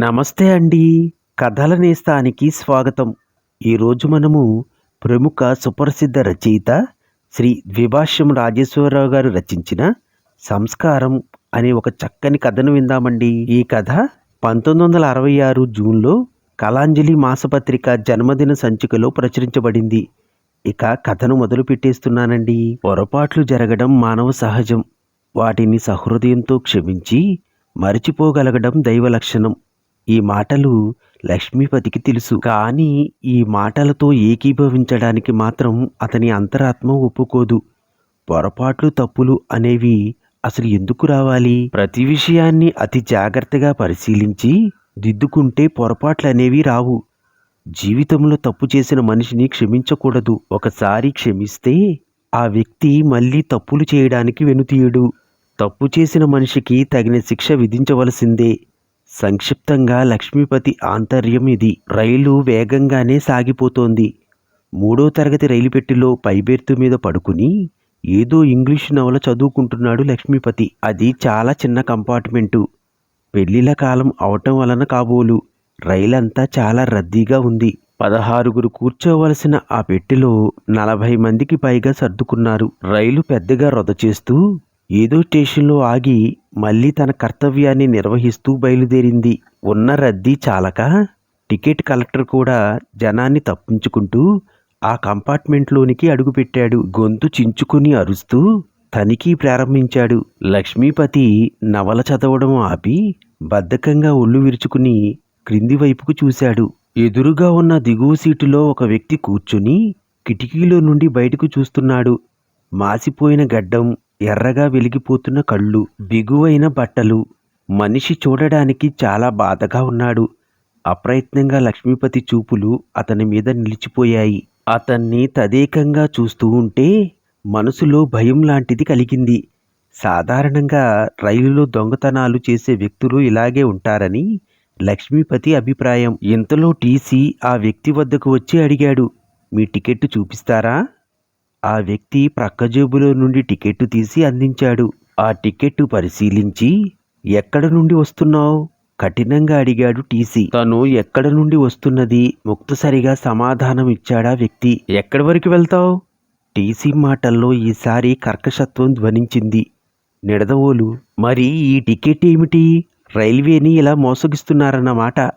నమస్తే అండి. కథల నేస్తానికి స్వాగతం. ఈరోజు మనము ప్రముఖ సుప్రసిద్ధ రచయిత శ్రీ ద్విభాష్యం రాజేశ్వరరావు గారు రచించిన సంస్కారం అనే ఒక చక్కని కథను విందామండి. ఈ కథ పంతొమ్మిది వందల అరవై ఆరు జూన్లో కళాంజలి మాసపత్రిక జన్మదిన సంచికలో ప్రచురించబడింది. ఇక కథను మొదలు పెట్టేస్తున్నానండి. పొరపాట్లు జరగడం మానవ సహజం. వాటిని సహృదయంతో క్షమించి మరిచిపోగలగడం దైవ లక్షణం. ఈ మాటలు లక్ష్మీపతికి తెలుసు. కానీ ఈ మాటలతో ఏకీభవించడానికి మాత్రం అతని అంతరాత్మ ఒప్పుకోదు. పొరపాట్లు తప్పులు అనేవి అసలు ఎందుకు రావాలి? ప్రతి విషయాన్ని అతి జాగ్రత్తగా పరిశీలించి దిద్దుకుంటే పొరపాట్లు అనేవి రావు. జీవితంలో తప్పు చేసిన మనిషిని క్షమించకూడదు. ఒకసారి క్షమిస్తే ఆ వ్యక్తి మళ్ళీ తప్పులు చేయడానికి వెనుతీయడు. తప్పు చేసిన మనిషికి తగిన శిక్ష విధించవలసిందే. సంక్షిప్తంగా లక్ష్మీపతి ఆంతర్యం ఇది. రైలు వేగంగానే సాగిపోతోంది. మూడో తరగతి రైలు పెట్టెలో పైబెర్తు మీద పడుకుని ఏదో ఇంగ్లీష్ నవల చదువుకుంటున్నాడు లక్ష్మీపతి. అది చాలా చిన్న కంపార్ట్మెంటు. పెళ్ళిల కాలం అవటం వలన కాబోలు. రైలంతా చాలా రద్దీగా ఉంది. పదహారుగురు కూర్చోవలసిన ఆ పెట్టెలో నలభై మందికి పైగా సర్దుకున్నారు. రైలు పెద్దగా రొద చేస్తూ ఏదో స్టేషన్లో ఆగి మళ్ళీ తన కర్తవ్యాన్ని నిర్వహిస్తూ బయలుదేరింది. ఉన్న రద్దీ చాలక టికెట్ కలెక్టర్ కూడా జనాన్ని తప్పించుకుంటూ ఆ కంపార్ట్మెంట్లోనికి అడుగుపెట్టాడు. గొంతు చించుకుని అరుస్తూ తనిఖీ ప్రారంభించాడు. లక్ష్మీపతి నవల చదవడం ఆపి బద్ధకంగా ఒళ్ళు విరుచుకుని క్రింది వైపుకు చూశాడు. ఎదురుగా ఉన్న దిగువ సీటులో ఒక వ్యక్తి కూర్చుని కిటికీలో నుండి బయటకు చూస్తున్నాడు. మాసిపోయిన గడ్డం ఎర్రగా వెలిగిపోతున్న కళ్ళు బిగువైన బట్టలు. మనిషి చూడడానికి చాలా బాధగా ఉన్నాడు. అప్రయత్నంగా లక్ష్మీపతి చూపులు అతని మీద నిలిచిపోయాయి. అతన్ని తదేకంగా చూస్తూ ఉంటే మనసులో భయం లాంటిది కలిగింది. సాధారణంగా రైలులో దొంగతనాలు చేసే వ్యక్తులు ఇలాగే ఉంటారని లక్ష్మీపతి అభిప్రాయం. ఇంతలో టీసీ ఆ వ్యక్తి వద్దకు వచ్చి అడిగాడు మీ టికెట్ చూపిస్తారా? ఆ వ్యక్తి ప్రక్క జేబులో నుండి టికెట్టు తీసి అందించాడు. ఆ టికెట్టు పరిశీలించి ఎక్కడ నుండి వస్తున్నావు? కఠినంగా అడిగాడు టీసీ. తను ఎక్కడ నుండి వస్తున్నది? ముక్తసరిగా సమాధానం ఇచ్చాడా వ్యక్తి. ఎక్కడి వరకు వెళ్తావు? టీసీ మాటల్లో ఈసారి కర్కశత్వం ధ్వనించింది. నిడదవోలు మరి ఈ టికెట్ ఏమిటి? రైల్వేని ఇలా మోసగిస్తున్నారన్నమాట.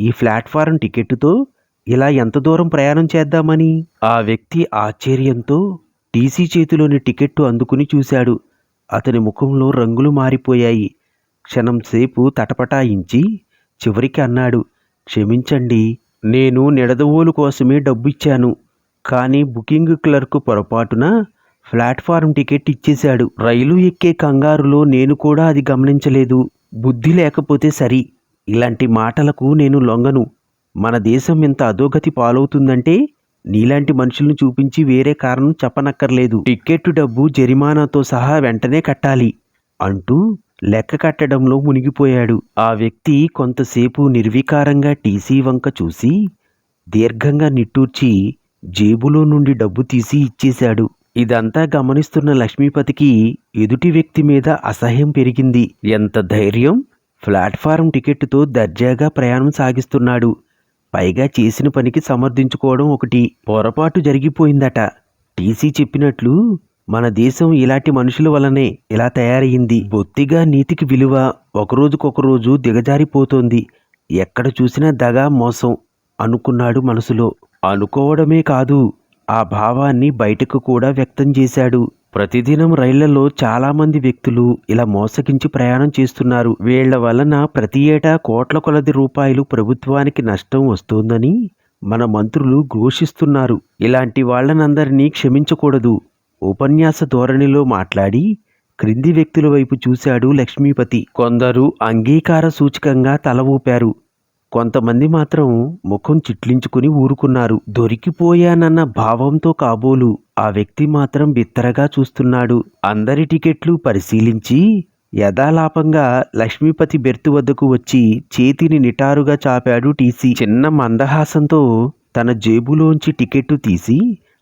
ఈ ప్లాట్ఫారం టికెట్టుతో ఇలా ఎంత దూరం ప్రయాణం చేద్దామని? ఆ వ్యక్తి ఆశ్చర్యంతో టీసీ చేతిలోని టికెట్టు అందుకుని చూశాడు. అతని ముఖంలో రంగులు మారిపోయాయి. క్షణం సేపు తటపటాయించి చివరికి అన్నాడు క్షమించండి నేను నిడదవోలు కోసమే డబ్బు ఇచ్చాను కానీ బుకింగ్ క్లర్క్ పొరపాటున ప్లాట్ఫారం టికెట్ ఇచ్చేశాడు. రైలు ఎక్కే కంగారులో నేను కూడా అది గమనించలేదు. బుద్ధి లేకపోతే సరి. ఇలాంటి మాటలకు నేను లొంగను. మన దేశం ఇంత అధోగతి పాలవుతుందంటే నీలాంటి మనుషులను చూపించి వేరే కారణం చెప్పనక్కర్లేదు. టిక్కెట్టు డబ్బు జరిమానాతో సహా వెంటనే కట్టాలి అంటూ లెక్క కట్టడంలో మునిగిపోయాడు. ఆ వ్యక్తి కొంతసేపు నిర్వికారంగా టీసీ వంక చూసి దీర్ఘంగా నిట్టూర్చి జేబులో నుండి డబ్బు తీసి ఇచ్చేశాడు. ఇదంతా గమనిస్తున్న లక్ష్మీపతికి ఎదుటి వ్యక్తి మీద అసహ్యం పెరిగింది. ఎంత ధైర్యం! ప్లాట్ఫారం టికెట్తో దర్జాగా ప్రయాణం సాగిస్తున్నాడు. పైగా చేసిన పనికి సమర్థించుకోవడం ఒకటి. పొరపాటు జరిగిపోయిందట. టీసీ చెప్పినట్లు మన దేశం ఇలాంటి మనుషుల వల్లనే ఇలా తయారయ్యింది బొత్తిగా నీతికి విలువ ఒకరోజుకొకరోజు దిగజారిపోతోంది. ఎక్కడ చూసినా దగా మోసం అనుకున్నాడు మనసులో. అనుకోవడమే కాదు ఆ భావాన్ని బయటకు కూడా వ్యక్తం చేశాడు. ప్రతిదినం రైళ్ళలో చాలామంది వ్యక్తులు ఇలా మోసగించి ప్రయాణం చేస్తున్నారు. వీళ్ళ వలన ప్రతి ఏటా కోట్ల కొలది రూపాయలు ప్రభుత్వానికి నష్టం వస్తోందని మన మంత్రులు ఘోషిస్తున్నారు. ఇలాంటి వాళ్ళనందరినీ క్షమించకూడదు. ఉపన్యాస ధోరణిలో మాట్లాడి క్రింది వ్యక్తుల వైపు చూశాడు లక్ష్మీపతి. కొందరు అంగీకార సూచకంగా తల ఊపారు. కొంతమంది మాత్రం ముఖం చిట్లించుకుని ఊరుకున్నారు. దొరికిపోయానన్న భావంతో కాబోలు ఆ వ్యక్తి మాత్రం బిత్తరగా చూస్తున్నాడు. అందరి టికెట్లు పరిశీలించి యథాలాపంగా లక్ష్మీపతి బెర్తు వద్దకు వచ్చి చేతిని నిటారుగా చాపాడు టీసీ. చిన్న మందహాసంతో తన జేబులోంచి టికెట్టు తీసి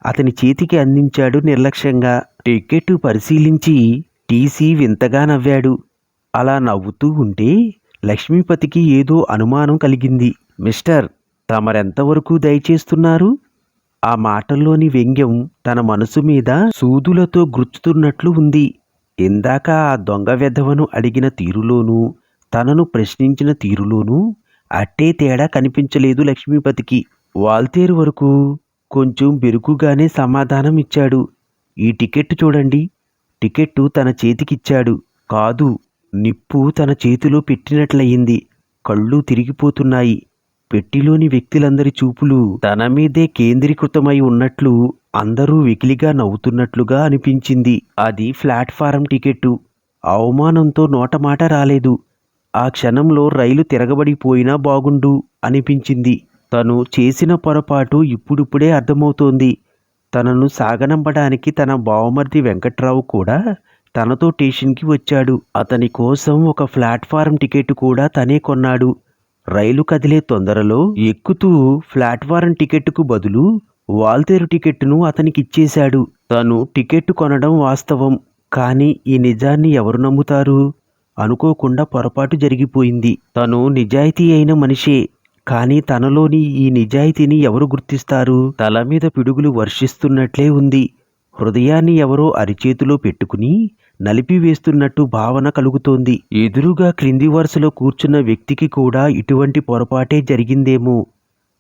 అతని చేతికి అందించాడు నిర్లక్ష్యంగా. టికెట్టు పరిశీలించి టీసీ వింతగా నవ్వాడు. అలా నవ్వుతూ ఉంటే లక్ష్మీపతికి ఏదో అనుమానం కలిగింది. మిస్టర్ తమరెంతవరకు దయచేస్తున్నారు? ఆ మాటల్లోని వ్యంగ్యం తన మనసు మీద సూదులతో గుర్తుతున్నట్లు ఉంది. ఇందాక ఆ దొంగ వెధవను అడిగిన తీరులోనూ తనను ప్రశ్నించిన తీరులోనూ అట్టే తేడా కనిపించలేదు లక్ష్మీపతికి. వాల్తేరు వరకు కొంచెం బెరుకుగానే సమాధానం ఇచ్చాడు. ఈ టికెట్ చూడండి. టికెట్టు తన చేతికిచ్చాడు. కాదు నిప్పు తన చేతిలో పెట్టినట్లయింది. కళ్ళు తిరిగిపోతున్నాయి. పెట్టిలోని వ్యక్తులందరి చూపులు తన మీదే కేంద్రీకృతమై ఉన్నట్లు అందరూ వెకిలిగా నవ్వుతున్నట్లుగా అనిపించింది. అది ప్లాట్ఫారం టికెట్టు. అవమానంతో నోటమాట రాలేదు. ఆ క్షణంలో రైలు తిరగబడిపోయినా బాగుండు అనిపించింది. తను చేసిన పొరపాటు ఇప్పుడిప్పుడే అర్థమవుతోంది. తనను సాగనంపడానికి తన బావమర్ది వెంకట్రావు కూడా తనతో స్టేషన్కి వచ్చాడు. అతని కోసం ఒక ప్లాట్ఫారం టికెట్ కూడా తనే కొన్నాడు. రైలు కదిలే తొందరలో ఎక్కుతూ ప్లాట్ఫారం టికెట్కు బదులు వాల్తేరు టికెట్ను అతనికి ఇచ్చేశాడు తను టికెట్ కొనడం వాస్తవం కానీ ఈ నిజాన్ని ఎవరు నమ్ముతారు? అనుకోకుండా పొరపాటు జరిగిపోయింది. తను నిజాయితీ అయిన మనిషే కానీ తనలోని ఈ నిజాయితీని ఎవరు గుర్తిస్తారు? తల మీద పిడుగులు వర్షిస్తున్నట్లే ఉంది. హృదయాన్ని ఎవరో అరిచేతిలో పెట్టుకుని నలిపివేస్తున్నట్టు భావన కలుగుతోంది. ఎదురుగా క్రింది వరుసలో కూర్చున్న వ్యక్తికి కూడా ఇటువంటి పొరపాటే జరిగిందేమో.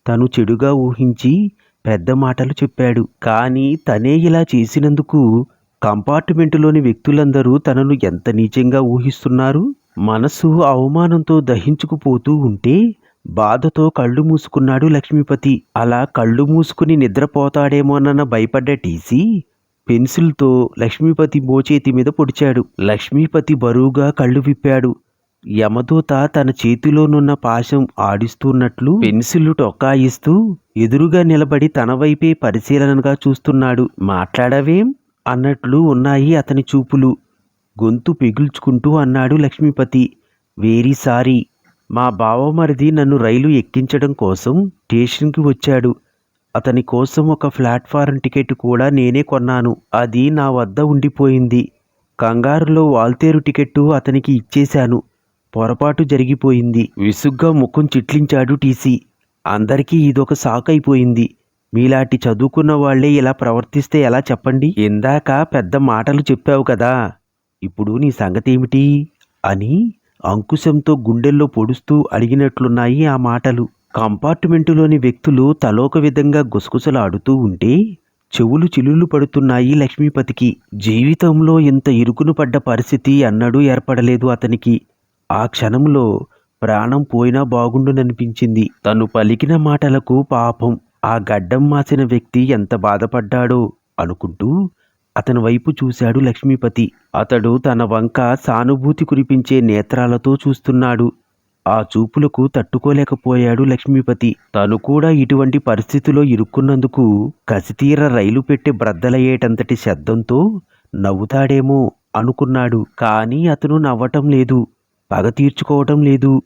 తను చెడుగా ఊహించి పెద్ద మాటలు చెప్పాడు. కానీ తనే ఇలా చేసినందుకు కంపార్ట్మెంటులోని వ్యక్తులందరూ తనను ఎంత నీచంగా ఊహిస్తున్నారు? మనసు అవమానంతో దహించుకుపోతూ ఉంటే బాధతో కళ్ళు మూసుకున్నాడు లక్ష్మీపతి. అలా కళ్ళు మూసుకుని నిద్రపోతాడేమోనన్న భయపడ్డ టీసీ పెన్సిల్తో లక్ష్మీపతి మోచేతి మీద పొడిచాడు. లక్ష్మీపతి బరువుగా కళ్ళు విప్పాడు. యమదూత తన చేతిలోనున్న పాశం ఆడిస్తున్నట్లు పెన్సిల్ టొక్కాయిస్తూ ఎదురుగా నిలబడి తన వైపే పరిశీలనగా చూస్తున్నాడు. మాట్లాడవేం? అన్నట్లు ఉన్నాయి అతని చూపులు. గొంతు పిగుల్చుకుంటూ అన్నాడు లక్ష్మీపతి. Vary sorry. మా బావమరిది నన్ను రైలు ఎక్కించడం కోసం స్టేషన్కి వచ్చాడు. అతని కోసం ఒక ప్లాట్ఫారం టికెట్ కూడా నేనే కొన్నాను. అది నా వద్ద ఉండిపోయింది. కంగారులో వాల్తేరు టికెట్టు అతనికి ఇచ్చేశాను. పొరపాటు జరిగిపోయింది. విసుగ్గా ముఖం చిట్లించాడు టీసీ. అందరికీ ఇదొక షాక్ అయిపోయింది. మీలాంటి చదువుకున్న వాళ్ళే ఇలా ప్రవర్తిస్తే ఎలా చెప్పండి? ఇందాక పెద్ద మాటలు చెప్పావు కదా. ఇప్పుడు నీ సంగతేమిటి? అని అంకుశంతో గుండెల్లో పొడుస్తూ అడిగినట్లున్నాయి ఆ మాటలు. కంపార్ట్మెంటులోని వ్యక్తులు తలోక విధంగా గుసగుసలాడుతూ ఉంటే చెవులు చిల్లులు పడుతున్నాయి లక్ష్మీపతికి. జీవితంలో ఇంత ఇరుకును పడ్డ పరిస్థితి అన్నడూ ఏర్పడలేదు అతనికి. ఆ క్షణంలో ప్రాణం పోయినా బాగుండుననిపించింది. తను పలికిన మాటలకు పాపం. ఆ గడ్డం మాసిన వ్యక్తి ఎంత బాధపడ్డాడో అనుకుంటూ అతని వైపు చూశాడు లక్ష్మీపతి. అతడు తన వంక సానుభూతి కురిపించే నేత్రాలతో చూస్తున్నాడు. ఆ చూపులకు తట్టుకోలేకపోయాడు లక్ష్మీపతి. తను కూడా ఇటువంటి పరిస్థితిలో ఇరుక్కున్నందుకు కసితీర రైలు పెట్టి బ్రద్దలయ్యేటంతటి శబ్దంతో నవ్వుతాడేమో అనుకున్నాడు. కానీ అతను నవ్వటం లేదు పగ తీర్చుకోవటం లేదు.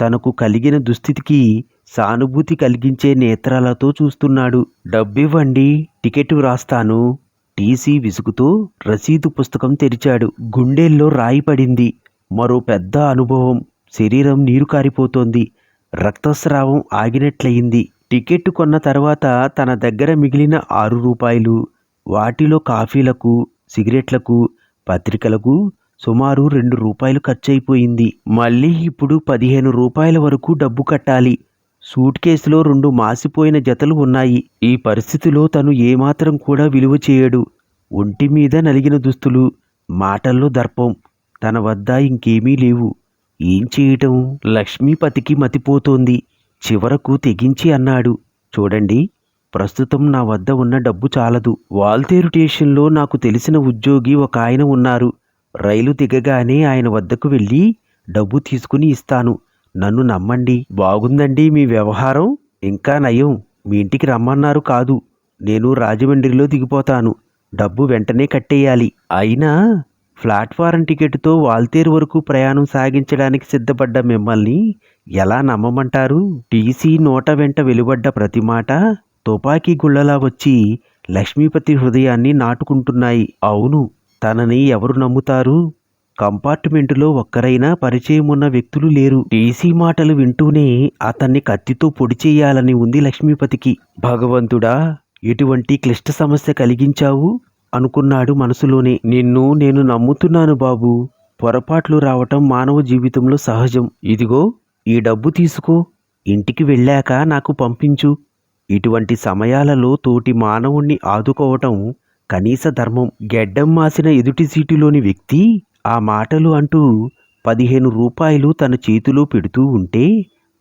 తనకు కలిగిన దుస్థితికి సానుభూతి కలిగించే నేత్రాలతో చూస్తున్నాడు. డబ్బివ్వండి టికెట్ వ్రాస్తాను టీసీ విసుగుతో రసీదు పుస్తకం తెరిచాడు. గుండెల్లో రాయి పడింది. మరో పెద్ద అనుభవం. శరీరం నీరు కారిపోతోంది. రక్తస్రావం ఆగినట్లయింది. టికెట్ కొన్న తర్వాత తన దగ్గర మిగిలిన ఆరు రూపాయలు వాటిలో కాఫీలకు సిగరెట్లకు పత్రికలకు సుమారు రెండు రూపాయలు ఖర్చయిపోయింది. మళ్ళీ ఇప్పుడు పదిహేను రూపాయల వరకు డబ్బు కట్టాలి. సూట్ కేసులో రెండు మాసిపోయిన జతలు ఉన్నాయి. ఈ పరిస్థితిలో తను ఏమాత్రం కూడా విలువ చేయడు. ఒంటి మీద నలిగిన దుస్తులు మాటల్లో దర్పం తన వద్ద ఇంకేమీ లేవు. ఏం చేయటం? లక్ష్మీపతికి మతిపోతోంది. చివరకు తెగించి అన్నాడు. చూడండి ప్రస్తుతం నా వద్ద ఉన్న డబ్బు చాలదు. వాల్తేరు స్టేషన్లో నాకు తెలిసిన ఉద్యోగి ఒక ఆయన ఉన్నారు. రైలు దిగగానే ఆయన వద్దకు వెళ్ళి డబ్బు తీసుకుని ఇస్తాను. నన్ను నమ్మండి. బాగుందండి మీ వ్యవహారం. ఇంకా నయం. మీ ఇంటికి రమ్మన్నారు కాదు. నేను రాజమండ్రిలో దిగిపోతాను. డబ్బు వెంటనే కట్టేయాలి. అయినా ప్లాట్ఫారం టికెట్తో వాల్తేరు వరకు ప్రయాణం సాగించడానికి సిద్ధపడ్డ మిమ్మల్ని ఎలా నమ్మమంటారు? టీసీ నోట వెంట వెలువడ్డ ప్రతి మాట తుపాకీ గుళ్ళలా వచ్చి లక్ష్మీపతి హృదయాన్ని నాటుకుంటున్నాయి. అవును తనని ఎవరు నమ్ముతారు? కంపార్ట్మెంటులో ఒక్కరైనా పరిచయం ఉన్న వ్యక్తులు లేరు. టీసీ మాటలు వింటూనే అతన్ని కత్తితో పొడి చేయాలని ఉంది లక్ష్మీపతికి. భగవంతుడా ఎటువంటి క్లిష్ట సమస్య కలిగించావు? అనుకున్నాడు మనసులోనే. నిన్ను నేను నమ్ముతున్నాను బాబు. పొరపాట్లు రావటం మానవ జీవితంలో సహజం. ఇదిగో ఈ డబ్బు తీసుకో. ఇంటికి వెళ్ళాక నాకు పంపించు. ఇటువంటి సమయాలలో తోటి మానవుణ్ణి ఆదుకోవటం కనీస ధర్మం. గెడ్డం మాసిన ఎదుటి సీటులోని వ్యక్తి ఆ మాటలు అంటూ పదిహేను రూపాయలు తన చేతిలో పెడుతూ ఉంటే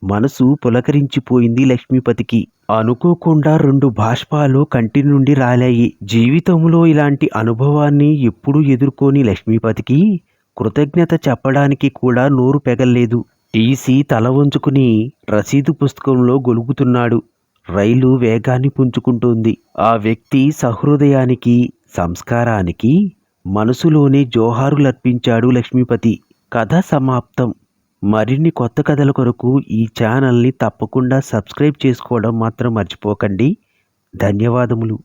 మనసు పులకరించిపోయింది లక్ష్మీపతికి. అనుకోకుండా రెండు బాష్పాలు కంటి నుండి రాలాయి. జీవితంలో ఇలాంటి అనుభవాన్ని ఎప్పుడూ ఎదుర్కోని లక్ష్మీపతికి కృతజ్ఞత చెప్పడానికి కూడా నోరు పెగల్లేదు. టీసీ తల వంచుకుని రసీదు పుస్తకంలో గొలుగుతున్నాడు. రైలు వేగాన్ని పుంజుకుంటుంది. ఆ వ్యక్తి సహృదయానికి సంస్కారానికి మనసులోనే జోహారులర్పించాడు లక్ష్మీపతి. కథ సమాప్తం. మరిన్ని కొత్త కథల కొరకు ఈ ఛానల్ని తప్పకుండా సబ్స్క్రైబ్ చేసుకోవడం మాత్రం మర్చిపోకండి. ధన్యవాదములు.